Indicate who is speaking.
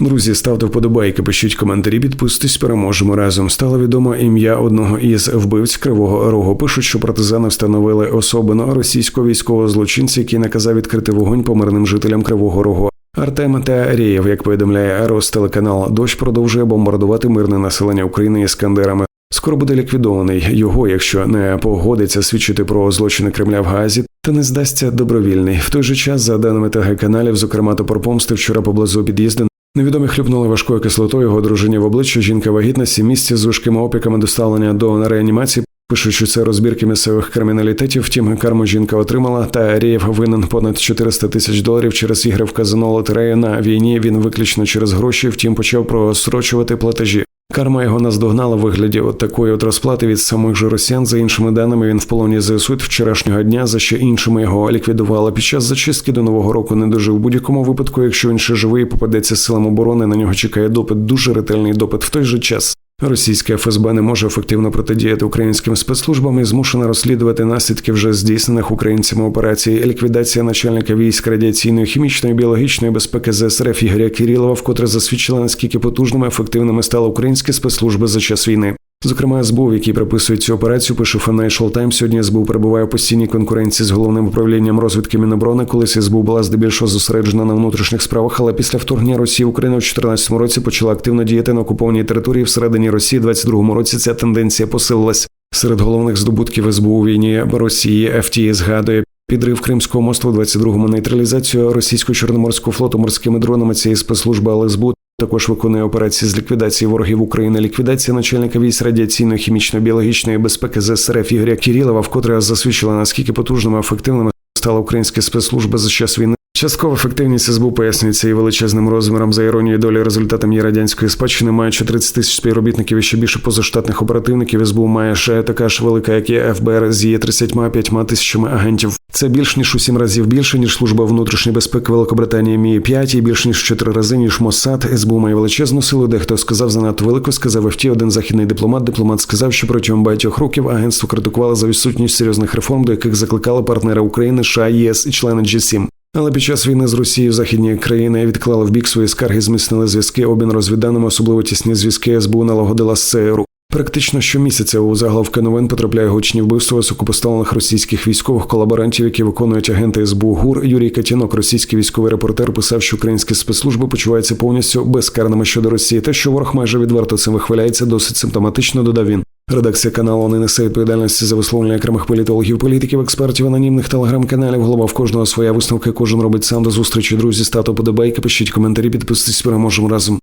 Speaker 1: Друзі, ставте вподобайки, пишіть коментарі, підписуйтесь, переможемо разом. Стало відомо ім'я одного із вбивць Кривого Рогу. Пишуть, що партизани встановили особину російського військового злочинця, який наказав відкрити вогонь по мирним жителям Кривого Рогу. Артем Теарєєв, як повідомляє Ростелеканал, дощ продовжує бомбардувати мирне населення України іскандерами. Скоро буде ліквідований його, якщо не погодиться свідчити про злочини Кремля в Газі, та не здасться добровільний. В той же час, за даними ТГ каналів, зокрема топор помсти, вчора поблизу під'їзду Невідомі хлюпнули важкою кислотою його дружині в обличчя. Жінка вагітна, сім місяців з важкими опіками доставлення до реанімації. Пишуть, це розбірки місцевих криміналітетів. Втім, карму жінка отримала. Та Арієв винен понад 400 тисяч доларів через ігри в казино лотерею на війні. Він виключно через гроші. Втім, почав просрочувати платежі. Карма його наздогнала в вигляді от такої от розплати від самих же росіян. За іншими даними, він в полоні ЗСУ вчорашнього дня. За ще іншими його ліквідували. Під час зачистки до нового року не дожив. В будь-якому випадку, якщо він ще живий, попадеться силам оборони. На нього чекає допит, дуже ретельний допит. В той же час Російське ФСБ не може ефективно протидіяти українським спецслужбам і змушена розслідувати наслідки вже здійснених українцями операцій. Ліквідація начальника військ радіаційної, хімічної біологічної безпеки ЗСРФ Ігоря Кірілова вкотре засвідчила наскільки потужними ефективними стали українські спецслужби за час війни. Зокрема, СБУ, який приписує цю операцію, пише Financial Times, Сьогодні СБУ перебуває у постійній конкуренції з головним управлінням розвідки Міноборони. Колись СБУ була здебільшого зосереджена на внутрішніх справах, але після вторгнення Росії в Україну у 2014 році почала активно діяти на окупованій території всередині Росії. У 22 році ця тенденція посилилась. Серед головних здобутків СБУ у війні Росії ФТІ згадує. Підрив Кримського мосту у 22-му нейтралізацію російського чорноморського флоту морськими дронами цієї спецслужби, але СБУ також виконує операції з ліквідації ворогів України, ліквідація начальника військ радіаційної хімічно-біологічної безпеки ЗСРФ Ігоря Кірілова, вкотре засвідчила наскільки потужними ефективними стала українська спецслужба за час війни. Часткова ефективність СБУ пояснюється і величезним розміром за іронією долі результатом її радянської спадщини, маючи 30 тисяч співробітників і ще більше позаштатних оперативників. СБУ має ще така ж велика, як і ФБР, з її 35 тисячами агентів. Це більш ніж у сім разів більше ніж служба внутрішньої безпеки Великобританії Мі 5 і більш ніж чотири рази ніж Моссад. СБУ має величезну силу. Дехто сказав занадто велико. Сказав ФТ, один західний дипломат. Дипломат сказав, що протягом багатьох років агентство критикувало за відсутність серйозних реформ, до яких закликали партнери України, США, ЄС і члени G7. Але під час війни з Росією західні країни відклали в бік свої скарги, зміцнили зв'язки, обмін розвідданими, особливо тісні зв'язки СБУ налагодила з ЦРУ. Практично щомісяця у заголовки новин потрапляє гучні вбивства високопоставлених російських військових колаборантів, які виконують агенти СБУ ГУР. Юрій Катінок, російський військовий репортер, писав, що українські спецслужби почуваються повністю безкарними щодо Росії. Те, що ворог майже відверто цим вихваляється, досить симптоматично. Додав він. Редакція каналу не несе відповідальності за висловлення окремих політологів, політиків, експертів, анонімних телеграм-каналів. Голова в кожного своя висновка. Кожен робить сам до зустрічі. Друзі, стату подобайки, пишіть коментарі, підписуйтесь, переможемо разом.